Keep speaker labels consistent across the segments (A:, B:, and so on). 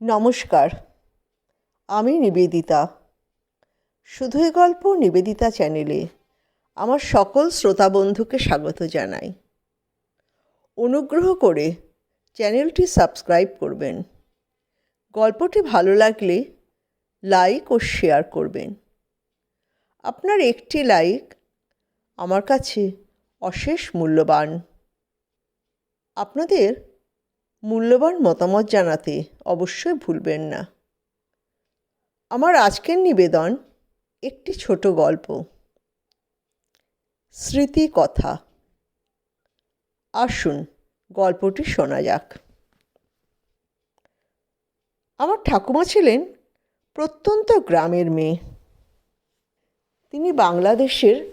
A: নমস্কার, আমি নিবেদিতা। শুধুই গল্প নিবেদিতা চ্যানেলে আমার সকল শ্রোতা বন্ধুকে স্বাগত জানাই। অনুগ্রহ করে চ্যানেলটি সাবস্ক্রাইব করবেন। গল্পটি ভালো লাগলে লাইক ও শেয়ার করবেন। আপনার একটি লাইক আমার কাছে অশেষ মূল্যবান। আপনাদের মূল্যবান মতামত জানাতে অবশ্যই ভুলবেন না। আমার আজকের নিবেদন একটি ছোট গল্প। স্মৃতি কথা। আসুন গল্পটি শোনা যাক। আমার ঠাকুমা ছিলেন প্রত্যন্ত গ্রামের মেয়ে। তিনি বাংলাদেশের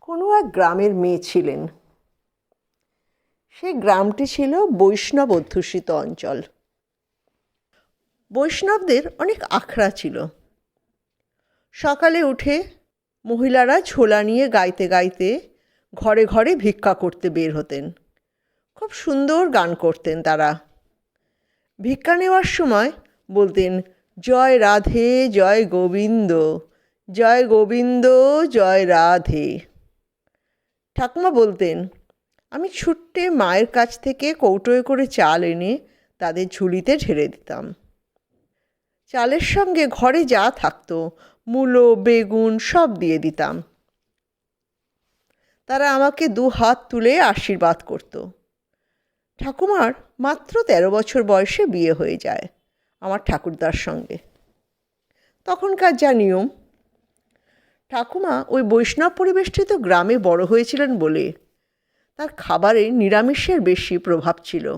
A: কোনো এক গ্রামের মেয়ে ছিলেন। সেই গ্রামটি ছিল বৈষ্ণব অধ্যুষিত অঞ্চল। বৈষ্ণবদের অনেক আখড়া ছিল। সকালে উঠে মহিলারা ছোলা নিয়ে গাইতে গাইতে ঘরে ঘরে ভিক্ষা করতে বের হতেন। খুব সুন্দর গান করতেন তারা। ভিক্ষা নেওয়ার সময় বলতেন, জয় রাধে, জয় গোবিন্দ জয় গোবিন্দ, জয় রাধে। ঠাকুমা বলতেন আমি ছুট্টে মায়ের কাছ থেকে কৌটোয় করে চাল এনে তাদের ঝুলিতে ঢেলে দিতাম। চালের সঙ্গে ঘরে যা থাকতো, মূলো, বেগুন সব দিয়ে দিতাম। তারা আমাকে দু হাত তুলে আশীর্বাদ করত। ঠাকুমার মাত্র তেরো বছর বয়সে বিয়ে হয়ে যায় আমার ঠাকুরদার সঙ্গে। তখনকার যা নিয়ম। ঠাকুমা ওই বৈষ্ণব পরিবেষ্টিত গ্রামে বড় হয়েছিলেন বলে তার খাবারে নিরামিষের বেশি প্রভাব ছিল।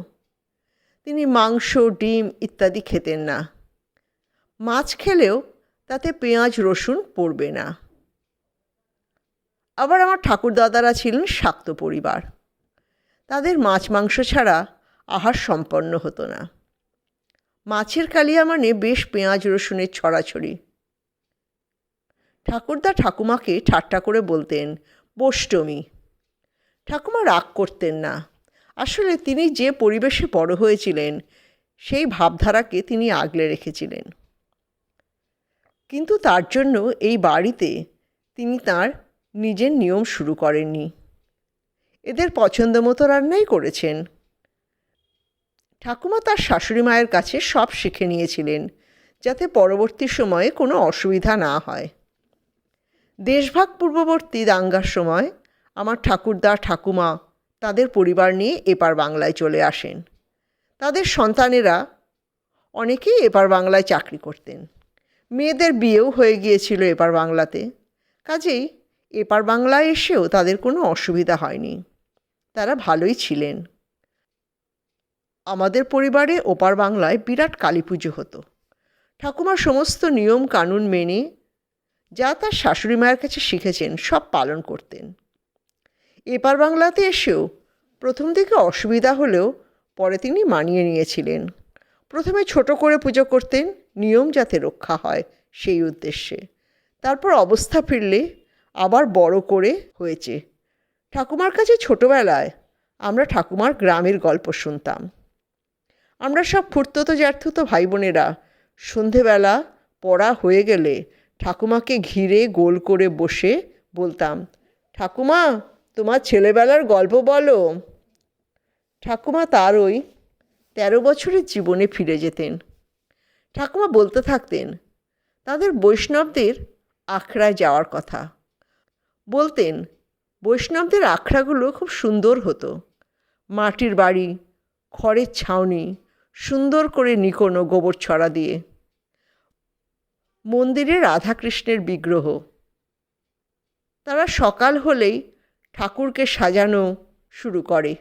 A: তিনি মাংস, ডিম ইত্যাদি খেতেন না। মাছ খেলেও তাতে পেঁয়াজ, রসুন পড়বে না। আবার আমার ঠাকুরদাদারা ছিলেন শাক্ত পরিবার। তাদের মাছ, মাংস ছাড়া আহার সম্পন্ন হতো না। মাছের কালিয়া মানে বেশ পেঁয়াজ, রসুনের ছড়াছড়ি। ঠাকুরদা ঠাকুমাকে ঠাট্টা করে বলতেন, বষ্টমী। ঠাকুমা রাগ করতেন না। আসলে তিনি যে পরিবেশে বড় হয়েছিলেন, সেই ভাবধারাকে তিনি আগলে রেখেছিলেন। কিন্তু তার জন্য এই বাড়িতে তিনি তার নিজের নিয়ম শুরু করেননি। এদের পছন্দ মতো রান্নাই করেছেন। ঠাকুমা তার শাশুড়ি মায়ের কাছে সব শিখে নিয়েছিলেন, যাতে পরবর্তী সময়ে কোনো অসুবিধা না হয়। দেশভাগ পূর্ববর্তী দাঙ্গার সময় আমার ঠাকুরদা ঠাকুমা তাদের পরিবার নিয়ে এপার বাংলায় চলে আসেন। তাদের সন্তানেরা অনেকেই এপার বাংলায় চাকরি করতেন। মেয়েদের বিয়েও হয়ে গিয়েছিল এপার বাংলাতে। কাজেই এপার বাংলায় এসেও তাদের কোনো অসুবিধা হয়নি। তারা ভালোই ছিলেন। আমাদের পরিবারে ওপার বাংলায় বিরাট কালী পুজো হতো। ঠাকুমা সমস্ত নিয়ম কানুন মেনে যা তার শাশুড়ি মায়ের কাছে শিখেছেন সব পালন করতেন। এপার বাংলাতে এসেও প্রথম দিকে অসুবিধা হলেও পরে তিনি মানিয়ে নিয়েছিলেন। প্রথমে ছোট করে পুজো করতেন, নিয়ম যাতে রক্ষা হয় সেই উদ্দেশ্যে। তারপর অবস্থা ফিরলে আবার বড় করে হয়েছে। ঠাকুমার কাছে ছোটবেলায় আমরা ঠাকুমার গ্রামের গল্প শুনতাম। আমরা সব ফুর্ততো জ্যাঠুতো ভাই বোনেরা সন্ধেবেলা পড়া হয়ে গেলে ঠাকুমাকে ঘিরে গোল করে বসে বলতাম, ঠাকুমা তোমার ছেলেবেলার গল্প বলো। ঠাকুমা তার ওই তেরো বছরের জীবনে ফিরে যেতেন। ঠাকুমা বলতে থাকতেন, তাদের বৈষ্ণবদের আখড়ায় যাওয়ার কথা। বলতেন, বৈষ্ণবদের আখড়াগুলো খুব সুন্দর হতো। মাটির বাড়ি, খড়ের ছাউনি, সুন্দর করে নিকোনো গোবর ছড়া দিয়ে। মন্দিরে রাধাকৃষ্ণের বিগ্রহ। তারা সকাল হলেই ঠাকুরকে সাজানো শুরু করে।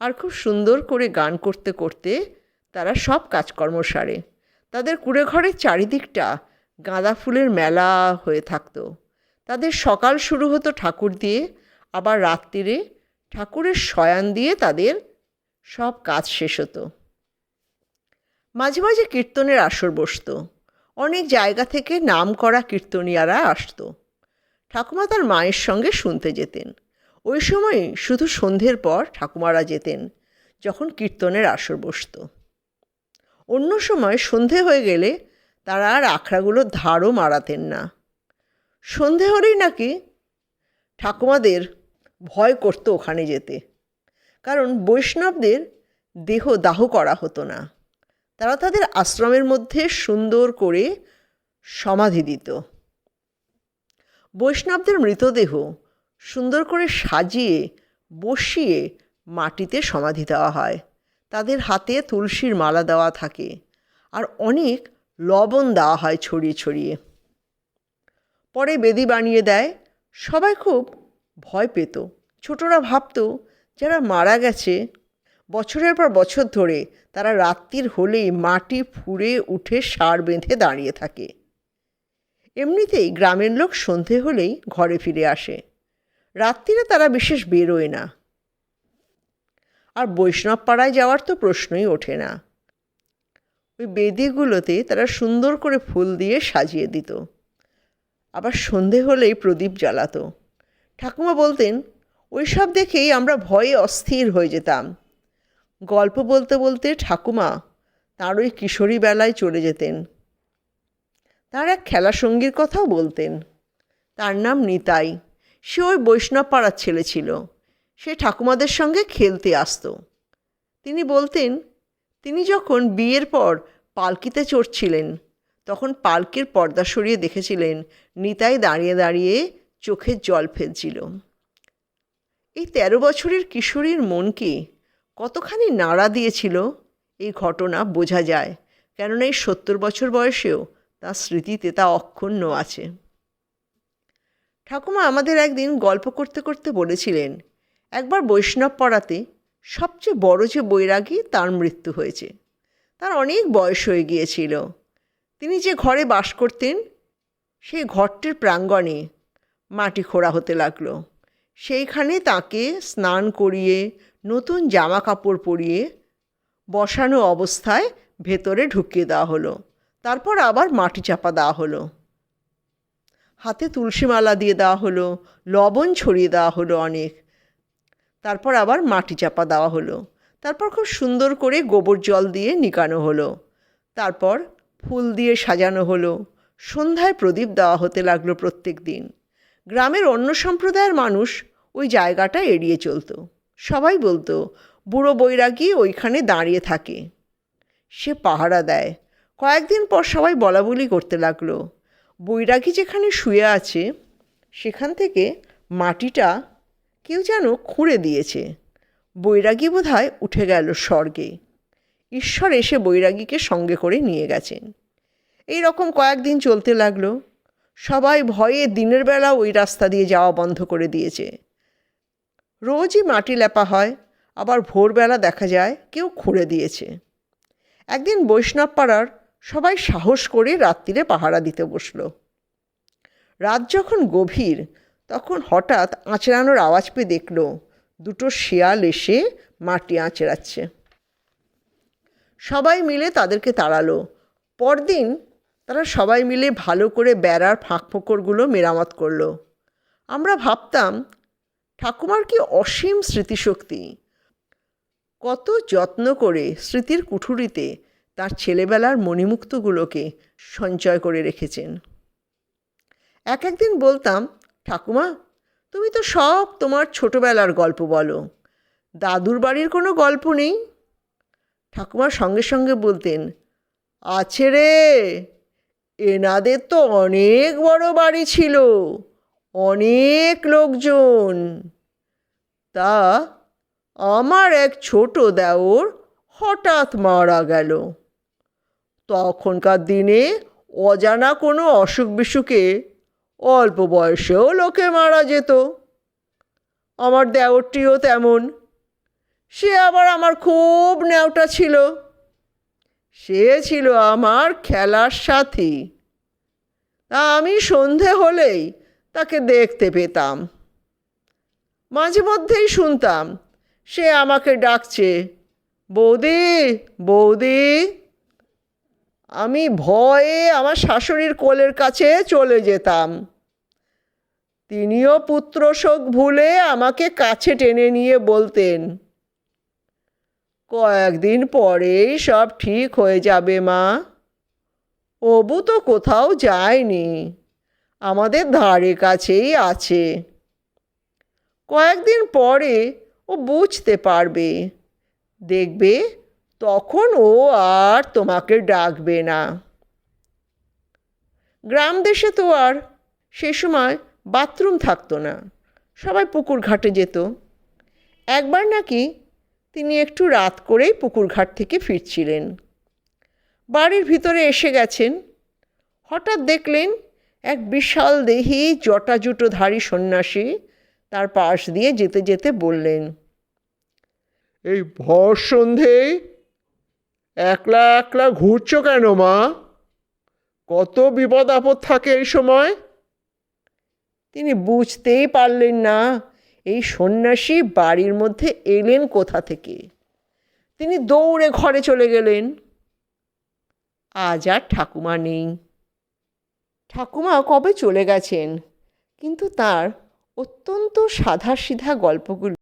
A: আর খুব সুন্দর করে গান করতে করতে তারা সব কাজকর্ম সারে। তাদের কুড়ে ঘরের চারিদিকটা গাঁদা ফুলের মেলা হয়ে থাকতো। তাদের সকাল শুরু হতো ঠাকুর দিয়ে, আবার রাত্রিরে ঠাকুরের শয়ান দিয়ে তাদের সব কাজ শেষ হতো। মাঝে মাঝে কীর্তনের আসর বসতো। অনেক জায়গা থেকে নাম করা কীর্তনিয়ারা আসতো। ঠাকুমা তার মায়ের সঙ্গে শুনতে যেতেন। ওই সময় শুধু সন্ধ্যের পর ঠাকুমারা যেতেন, যখন কীর্তনের আসর বসত। অন্য সময় সন্ধে হয়ে গেলে তারা আর আখড়াগুলোর ধারও মারাতেন না। সন্ধে হলেই নাকি ঠাকুমাদের ভয় করতো ওখানে যেতে। কারণ বৈষ্ণবদের দেহ দাহ করা হতো না। তারা তাদের আশ্রমের মধ্যে সুন্দর করে সমাধি দিত। বৈষ্ণবদের মৃতদেহ সুন্দর করে সাজিয়ে, বসিয়ে মাটিতে সমাধি দেওয়া হয়। তাদের হাতে তুলসীর মালা দেওয়া থাকে আর অনেক লবণ দেওয়া হয় ছড়িয়ে ছড়িয়ে। পরে বেদি বানিয়ে দেয়। সবাই খুব ভয় পেত। ছোটরা ভাবতো যারা মারা গেছে, বছরের পর বছর ধরে তারা রাত্রির হলেই মাটি ফুঁড়ে উঠে সার বেঁধে দাঁড়িয়ে থাকে। এমনিতেই গ্রামের লোক সন্ধে হলেই ঘরে ফিরে আসে। রাত্রিরে তারা বিশেষ বেরোয় না। আর বৈষ্ণব পাড়ায় যাওয়ার তো প্রশ্নই ওঠে না। ওই বেদিগুলোতে তারা সুন্দর করে ফুল দিয়ে সাজিয়ে দিত। আবার সন্ধে হলেই প্রদীপ জ্বালাতো। ঠাকুমা বলতেন, ওই সব দেখেই আমরা ভয়ে অস্থির হয়ে যেতাম। গল্প বলতে বলতে ঠাকুমা তার ওই কিশোরী বেলায় চলে যেতেন। তার এক খেলা সঙ্গীর কথাও বলতেন। তার নাম নিতাই। সে ওই বৈষ্ণব পাড়ার ছেলে ছিল। সে ঠাকুমাদের সঙ্গে খেলতে আসতো। তিনি বলতেন, তিনি যখন বিয়ের পর পালকিতে চড়ছিলেন, তখন পালকির পর্দা সরিয়ে দেখেছিলেন, নিতাই দাঁড়িয়ে দাঁড়িয়ে চোখের জল ফেলছিল। এই তেরো বছরের কিশোরীর মনকে কতখানি নাড়া দিয়েছিল, এই ঘটনা বোঝা যায়। কেননা এই সত্তর বছর বয়সেও তার স্মৃতিতে তা অক্ষুণ্ণ আছে। ঠাকুমা আমাদের একদিন গল্প করতে করতে বলেছিলেন, একবার বৈষ্ণব পড়াতে সবচেয়ে বড় যে বৈরাগী তার মৃত্যু হয়েছে। তার অনেক বয়স হয়ে গিয়েছিল। তিনি যে ঘরে বাস করতেন সেই ঘরটির প্রাঙ্গণে মাটি খোঁড়া হতে লাগল। সেইখানে তাকে স্নান করিয়ে, নতুন জামা কাপড় পরিয়ে বসানো অবস্থায় ভেতরে ঢুকিয়ে দেওয়া হলো। তারপর আবার মাটি চাপা দেওয়া হলো। হাতে তুলসী মালা দিয়ে দেওয়া হলো, লবণ ছড়িয়ে দেওয়া হলো অনেক। তারপর আবার মাটি চাপা দেওয়া হলো। তারপর খুব সুন্দর করে গোবর জল দিয়ে নিকানো হলো। তারপর ফুল দিয়ে সাজানো হলো। সন্ধ্যায় প্রদীপ দেওয়া হতে লাগল প্রত্যেক দিন। গ্রামের অন্য সম্প্রদায়ের মানুষ ওই জায়গাটা এড়িয়ে চলতো। সবাই বলতো, বুড়ো বৈরাগী ওইখানে দাঁড়িয়ে থাকে। সে পাহারা দেয়। কয়েকদিন পর সবাই বলাবলি করতে লাগল। বৈরাগী যেখানে শুয়ে আছে, সেখান থেকে মাটিটা কেউ যেন খুঁড়ে দিয়েছে। বৈরাগী বোধহয় উঠে গেল স্বর্গে। ঈশ্বর এসে বৈরাগীকে সঙ্গে করে নিয়ে গেছেন এই রকম কয়েকদিন চলতে লাগল। সবাই ভয়ে দিনের বেলা ওই রাস্তা দিয়ে যাওয়া বন্ধ করে দিয়েছে। রোজই মাটি লেপা হয়, আবার ভোরবেলা দেখা যায় কেউ খুঁড়ে দিয়েছে। একদিন বৈষ্ণব পাড়ার সবাই সাহস করে রাত্রিরে পাহারা দিতে বসল। রাত যখন গভীর, তখন হঠাৎ আঁচড়ানোর আওয়াজ পেয়ে দেখল, দুটো শিয়াল এসে মাটি আঁচড়াচ্ছে। সবাই মিলে তাদেরকে তাড়ালো। পরদিন তারা সবাই মিলে ভালো করে বেড়ার ফাঁক ফোকরগুলো মেরামত করল। আমরা ভাবতাম, ঠাকুমার কি অসীম স্মৃতিশক্তি। কত যত্ন করে স্মৃতির কুঠুরিতে তার ছেলেবেলার মণিমুক্তগুলোকে সঞ্চয় করে রেখেছেন। এক একদিন বলতাম, ঠাকুমা, তুমি তো সব তোমার ছোটোবেলার গল্প বলো। দাদুর বাড়ির কোনো গল্প নেই? ঠাকুমার সঙ্গে সঙ্গে বলতেন, আছে রে, এনাদের তো অনেক বড় বাড়ি ছিল, অনেক লোকজন। তা আমার এক ছোট দেওর হঠাৎ মারা গেল। তখনকার দিনে অজানা কোনো অসুখ বিসুখে অল্প বয়সেও লোকে মারা যেত। আমার দেওরটিও তেমন। সে আবার আমার খুব ন্যাওটা ছিল। সে ছিল আমার খেলার সাথী। তা আমি সন্ধে হলেই তাকে দেখতে পেতাম। মাঝে মধ্যেই শুনতাম, সে আমাকে ডাকছে, বৌদি বৌদি। আমি ভয়ে আমার শাশুড়ির কোলের কাছে চলে যেতাম। তিনিও পুত্র শোক ভুলে আমাকে কাছে টেনে নিয়ে বলতেন, কয়েকদিন পরেই সব ঠিক হয়ে যাবে মা। অবু তো কোথাও যায়নি, আমাদের ধারে কাছেই আছে। কয়েকদিন পরে ও বুঝতে পারবে, দেখবে তখন ও আর তোমাকে ডাকবে না। গ্রাম দেশে তো আর সে সময় বাথরুম থাকতো না, সবাই পুকুর ঘাটে যেত। একবার নাকি তিনি একটু রাত করেই পুকুর ঘাট থেকে ফিরছিলেন। বাড়ির ভিতরে এসে গেছেন। হঠাৎ দেখলেন এক বিশাল দেহি জটাজুটোধারী সন্ন্যাসী তার পাশ দিয়ে যেতে যেতে বললেন, এই ভর সন্ধেয় একলা একলা ঘুরছো কেন, মা? কত বিপদ আপদ থাকে এই সময়? তিনি বুঝতেই পারলেন না, এই সন্ন্যাসী বাড়ির মধ্যে এলেন কোথা থেকে? তিনি দৌড়ে ঘরে চলে গেলেন। আজ আর ঠাকুমা নেই। ঠাকুমা কবে চলে গেছেন? কিন্তু তার অত্যন্ত সাধাসিধা গল্পগুলো